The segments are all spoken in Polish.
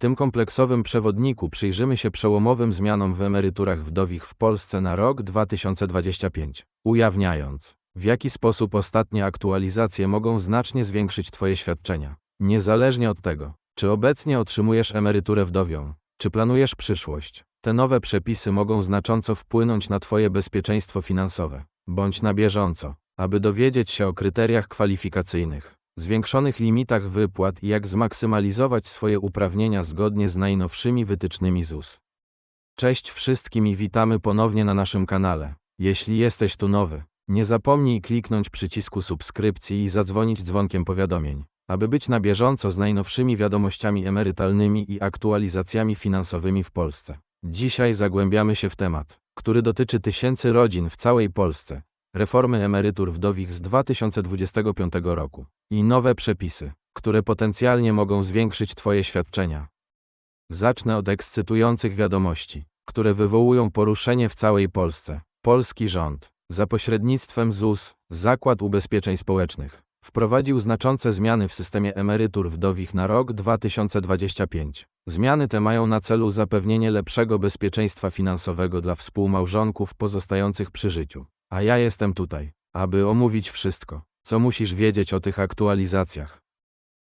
tym kompleksowym przewodniku przyjrzymy się przełomowym zmianom w emeryturach wdowich w Polsce na rok 2025, ujawniając, w jaki sposób ostatnie aktualizacje mogą znacznie zwiększyć Twoje świadczenia. Niezależnie od tego, czy obecnie otrzymujesz emeryturę wdowią, czy planujesz przyszłość, te nowe przepisy mogą znacząco wpłynąć na Twoje bezpieczeństwo finansowe. Bądź na bieżąco, aby dowiedzieć się o kryteriach kwalifikacyjnych, zwiększonych limitach wypłat i jak zmaksymalizować swoje uprawnienia zgodnie z najnowszymi wytycznymi ZUS. Cześć wszystkim i witamy ponownie na naszym kanale. Jeśli jesteś tu nowy, nie zapomnij kliknąć przycisku subskrypcji i zadzwonić dzwonkiem powiadomień, aby być na bieżąco z najnowszymi wiadomościami emerytalnymi i aktualizacjami finansowymi w Polsce. Dzisiaj zagłębiamy się w temat, który dotyczy tysięcy rodzin w całej Polsce, reformy emerytur wdowich z 2025 roku i nowe przepisy, które potencjalnie mogą zwiększyć Twoje świadczenia. Zacznę od ekscytujących wiadomości, które wywołują poruszenie w całej Polsce. Polski rząd, za pośrednictwem ZUS, Zakład Ubezpieczeń Społecznych, wprowadził znaczące zmiany w systemie emerytur wdowich na rok 2025. Zmiany te mają na celu zapewnienie lepszego bezpieczeństwa finansowego dla współmałżonków pozostających przy życiu. A ja jestem tutaj, aby omówić wszystko, co musisz wiedzieć o tych aktualizacjach.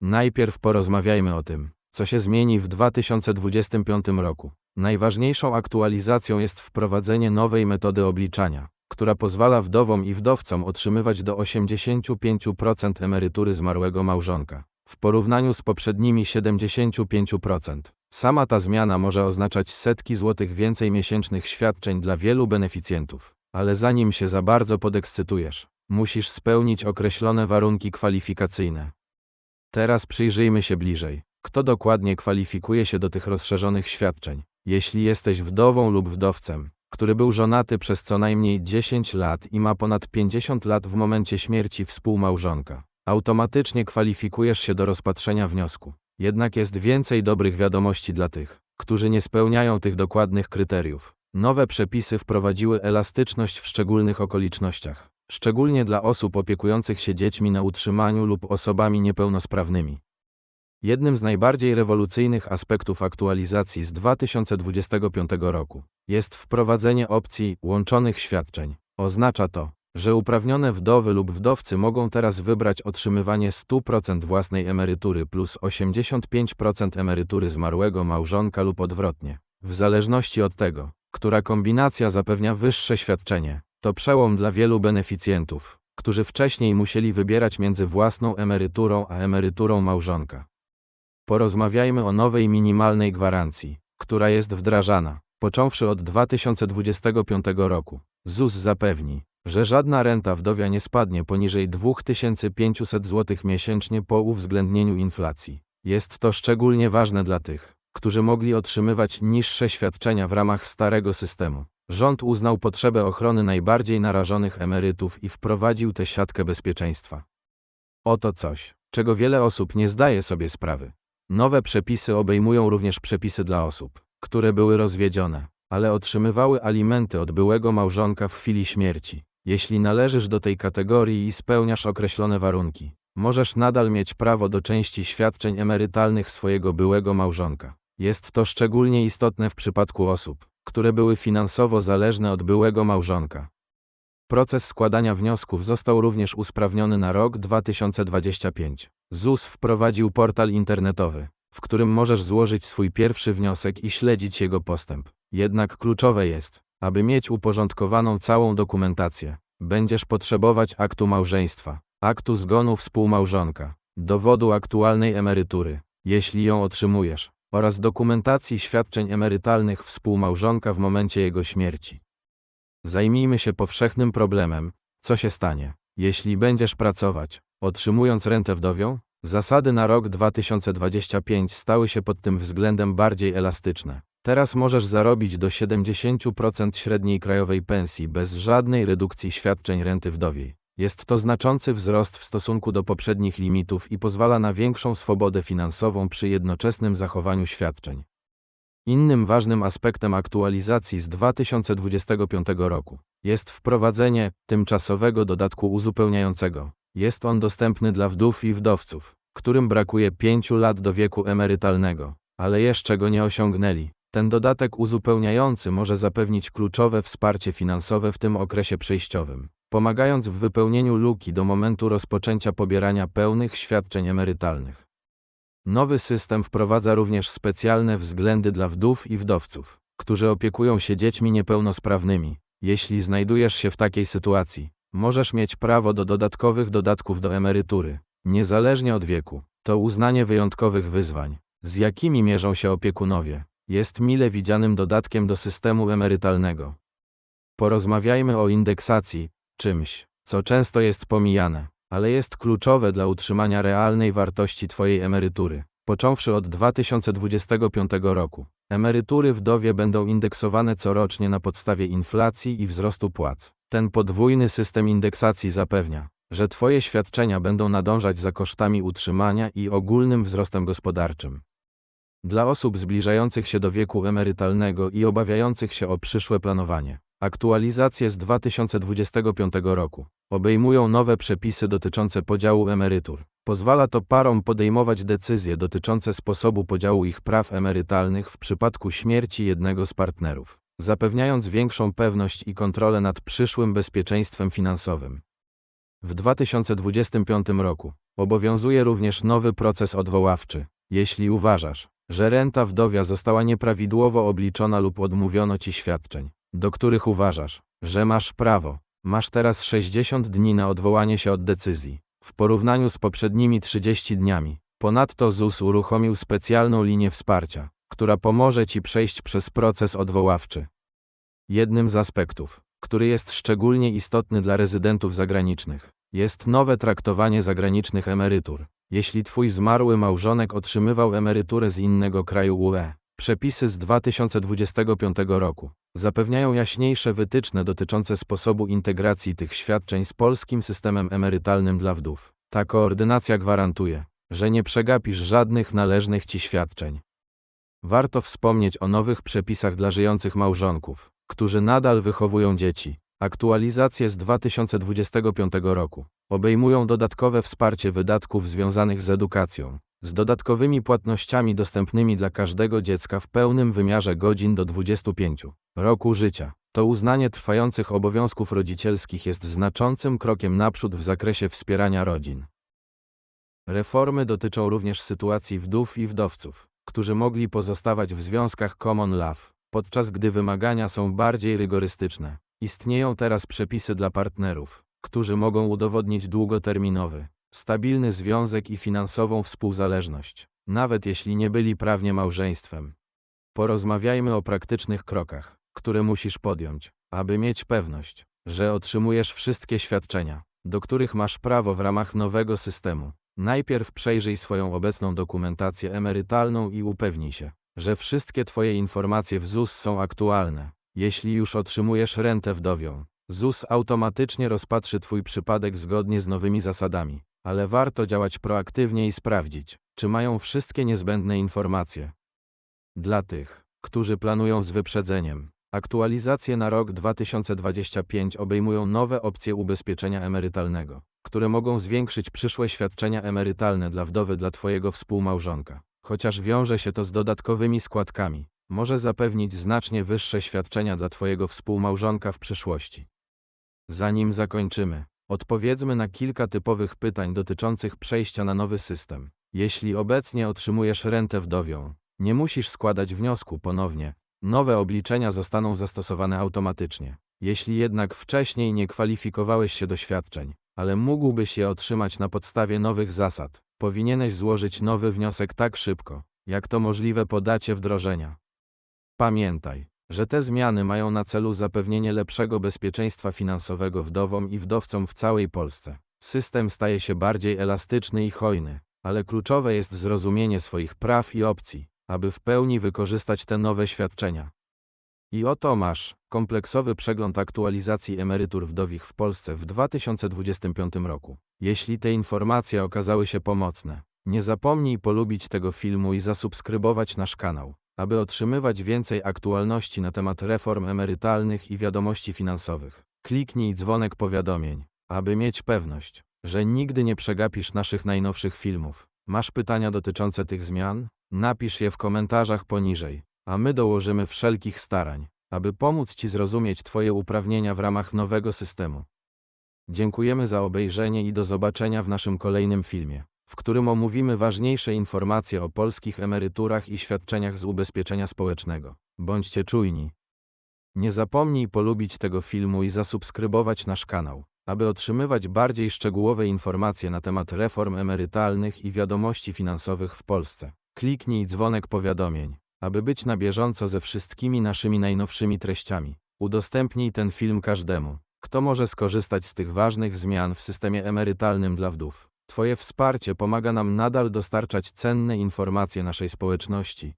Najpierw porozmawiajmy o tym, co się zmieni w 2025 roku. Najważniejszą aktualizacją jest wprowadzenie nowej metody obliczania, która pozwala wdowom i wdowcom otrzymywać do 85% emerytury zmarłego małżonka, w porównaniu z poprzednimi 75%. Sama ta zmiana może oznaczać setki złotych więcej miesięcznych świadczeń dla wielu beneficjentów. Ale zanim się za bardzo podekscytujesz, musisz spełnić określone warunki kwalifikacyjne. Teraz przyjrzyjmy się bliżej, kto dokładnie kwalifikuje się do tych rozszerzonych świadczeń. Jeśli jesteś wdową lub wdowcem, który był żonaty przez co najmniej 10 lat i ma ponad 50 lat w momencie śmierci współmałżonka, automatycznie kwalifikujesz się do rozpatrzenia wniosku. Jednak jest więcej dobrych wiadomości dla tych, którzy nie spełniają tych dokładnych kryteriów. Nowe przepisy wprowadziły elastyczność w szczególnych okolicznościach, szczególnie dla osób opiekujących się dziećmi na utrzymaniu lub osobami niepełnosprawnymi. Jednym z najbardziej rewolucyjnych aspektów aktualizacji z 2025 roku jest wprowadzenie opcji łączonych świadczeń. Oznacza to, że uprawnione wdowy lub wdowcy mogą teraz wybrać otrzymywanie 100% własnej emerytury plus 85% emerytury zmarłego małżonka lub odwrotnie, w zależności od tego, która kombinacja zapewnia wyższe świadczenie. To przełom dla wielu beneficjentów, którzy wcześniej musieli wybierać między własną emeryturą a emeryturą małżonka. Porozmawiajmy o nowej minimalnej gwarancji, która jest wdrażana, począwszy od 2025 roku. ZUS zapewni, że żadna renta wdowia nie spadnie poniżej 2500 zł miesięcznie po uwzględnieniu inflacji. Jest to szczególnie ważne dla tych, którzy mogli otrzymywać niższe świadczenia w ramach starego systemu. Rząd uznał potrzebę ochrony najbardziej narażonych emerytów i wprowadził tę siatkę bezpieczeństwa. Oto coś, czego wiele osób nie zdaje sobie sprawy. Nowe przepisy obejmują również przepisy dla osób, które były rozwiedzione, ale otrzymywały alimenty od byłego małżonka w chwili śmierci. Jeśli należysz do tej kategorii i spełniasz określone warunki, możesz nadal mieć prawo do części świadczeń emerytalnych swojego byłego małżonka. Jest to szczególnie istotne w przypadku osób, które były finansowo zależne od byłego małżonka. Proces składania wniosków został również usprawniony na rok 2025. ZUS wprowadził portal internetowy, w którym możesz złożyć swój pierwszy wniosek i śledzić jego postęp. Jednak kluczowe jest, aby mieć uporządkowaną całą dokumentację. Będziesz potrzebować aktu małżeństwa, aktu zgonu współmałżonka, dowodu aktualnej emerytury, jeśli ją otrzymujesz, oraz dokumentacji świadczeń emerytalnych współmałżonka w momencie jego śmierci. Zajmijmy się powszechnym problemem, co się stanie, jeśli będziesz pracować, otrzymując rentę wdowią? Zasady na rok 2025 stały się pod tym względem bardziej elastyczne. Teraz możesz zarobić do 70% średniej krajowej pensji bez żadnej redukcji świadczeń renty wdowiej. Jest to znaczący wzrost w stosunku do poprzednich limitów i pozwala na większą swobodę finansową przy jednoczesnym zachowaniu świadczeń. Innym ważnym aspektem aktualizacji z 2025 roku jest wprowadzenie tymczasowego dodatku uzupełniającego. Jest on dostępny dla wdów i wdowców, którym brakuje 5 lat do wieku emerytalnego. ale jeszcze go nie osiągnęli. Ten dodatek uzupełniający może zapewnić kluczowe wsparcie finansowe w tym okresie przejściowym, pomagając w wypełnieniu luki do momentu rozpoczęcia pobierania pełnych świadczeń emerytalnych. Nowy system wprowadza również specjalne względy dla wdów i wdowców, którzy opiekują się dziećmi niepełnosprawnymi. Jeśli znajdujesz się w takiej sytuacji, możesz mieć prawo do dodatkowych dodatków do emerytury, niezależnie od wieku. To uznanie wyjątkowych wyzwań, z jakimi mierzą się opiekunowie, jest mile widzianym dodatkiem do systemu emerytalnego. Porozmawiajmy o indeksacji, czymś, co często jest pomijane, ale jest kluczowe dla utrzymania realnej wartości Twojej emerytury. Począwszy od 2025 roku, emerytury wdowie będą indeksowane corocznie na podstawie inflacji i wzrostu płac. Ten podwójny system indeksacji zapewnia, że Twoje świadczenia będą nadążać za kosztami utrzymania i ogólnym wzrostem gospodarczym. Dla osób zbliżających się do wieku emerytalnego i obawiających się o przyszłe planowanie, aktualizacje z 2025 roku obejmują nowe przepisy dotyczące podziału emerytur. Pozwala to parom podejmować decyzje dotyczące sposobu podziału ich praw emerytalnych w przypadku śmierci jednego z partnerów, zapewniając większą pewność i kontrolę nad przyszłym bezpieczeństwem finansowym. W 2025 roku obowiązuje również nowy proces odwoławczy. Jeśli uważasz, że renta wdowia została nieprawidłowo obliczona lub odmówiono ci świadczeń, do których uważasz, że masz prawo, masz teraz 60 dni na odwołanie się od decyzji, w porównaniu z poprzednimi 30 dniami. Ponadto ZUS uruchomił specjalną linię wsparcia, która pomoże ci przejść przez proces odwoławczy. Jednym z aspektów, który jest szczególnie istotny dla rezydentów zagranicznych, jest nowe traktowanie zagranicznych emerytur. Jeśli twój zmarły małżonek otrzymywał emeryturę z innego kraju UE, przepisy z 2025 roku zapewniają jaśniejsze wytyczne dotyczące sposobu integracji tych świadczeń z polskim systemem emerytalnym dla wdów. Ta koordynacja gwarantuje, że nie przegapisz żadnych należnych ci świadczeń. Warto wspomnieć o nowych przepisach dla żyjących małżonków, którzy nadal wychowują dzieci. Aktualizacje z 2025 roku obejmują dodatkowe wsparcie wydatków związanych z edukacją, z dodatkowymi płatnościami dostępnymi dla każdego dziecka w pełnym wymiarze godzin do 25 roku życia. To uznanie trwających obowiązków rodzicielskich jest znaczącym krokiem naprzód w zakresie wspierania rodzin. Reformy dotyczą również sytuacji wdów i wdowców, którzy mogli pozostawać w związkach common law, podczas gdy wymagania są bardziej rygorystyczne. Istnieją teraz przepisy dla partnerów, którzy mogą udowodnić długoterminowy, stabilny związek i finansową współzależność, nawet jeśli nie byli prawnie małżeństwem. Porozmawiajmy o praktycznych krokach, które musisz podjąć, aby mieć pewność, że otrzymujesz wszystkie świadczenia, do których masz prawo w ramach nowego systemu. Najpierw przejrzyj swoją obecną dokumentację emerytalną i upewnij się, że wszystkie Twoje informacje w ZUS są aktualne. Jeśli już otrzymujesz rentę wdowią, ZUS automatycznie rozpatrzy Twój przypadek zgodnie z nowymi zasadami, ale warto działać proaktywnie i sprawdzić, czy mają wszystkie niezbędne informacje. Dla tych, którzy planują z wyprzedzeniem, aktualizacje na rok 2025 obejmują nowe opcje ubezpieczenia emerytalnego, które mogą zwiększyć przyszłe świadczenia emerytalne dla wdowy dla Twojego współmałżonka. Chociaż wiąże się to z dodatkowymi składkami, może zapewnić znacznie wyższe świadczenia dla Twojego współmałżonka w przyszłości. Zanim zakończymy, odpowiedzmy na kilka typowych pytań dotyczących przejścia na nowy system. Jeśli obecnie otrzymujesz rentę wdowią, nie musisz składać wniosku ponownie. Nowe obliczenia zostaną zastosowane automatycznie. Jeśli jednak wcześniej nie kwalifikowałeś się do świadczeń, ale mógłbyś je otrzymać na podstawie nowych zasad, powinieneś złożyć nowy wniosek tak szybko, jak to możliwe po dacie wdrożenia. Pamiętaj, że te zmiany mają na celu zapewnienie lepszego bezpieczeństwa finansowego wdowom i wdowcom w całej Polsce. System staje się bardziej elastyczny i hojny, ale kluczowe jest zrozumienie swoich praw i opcji, aby w pełni wykorzystać te nowe świadczenia. I oto masz kompleksowy przegląd aktualizacji emerytur wdowich w Polsce w 2025 roku. Jeśli te informacje okazały się pomocne, nie zapomnij polubić tego filmu i zasubskrybować nasz kanał aby otrzymywać więcej aktualności na temat reform emerytalnych i wiadomości finansowych. Kliknij dzwonek powiadomień, aby mieć pewność, że nigdy nie przegapisz naszych najnowszych filmów. Masz pytania dotyczące tych zmian? Napisz je w komentarzach poniżej, a my dołożymy wszelkich starań, aby pomóc Ci zrozumieć Twoje uprawnienia w ramach nowego systemu. Dziękujemy za obejrzenie i do zobaczenia w naszym kolejnym filmie, w którym omówimy ważniejsze informacje o polskich emeryturach i świadczeniach z ubezpieczenia społecznego. Bądźcie czujni. Nie zapomnij polubić tego filmu i zasubskrybować nasz kanał, aby otrzymywać bardziej szczegółowe informacje na temat reform emerytalnych i wiadomości finansowych w Polsce. Kliknij dzwonek powiadomień, aby być na bieżąco ze wszystkimi naszymi najnowszymi treściami. Udostępnij ten film każdemu, kto może skorzystać z tych ważnych zmian w systemie emerytalnym dla wdów. Twoje wsparcie pomaga nam nadal dostarczać cenne informacje naszej społeczności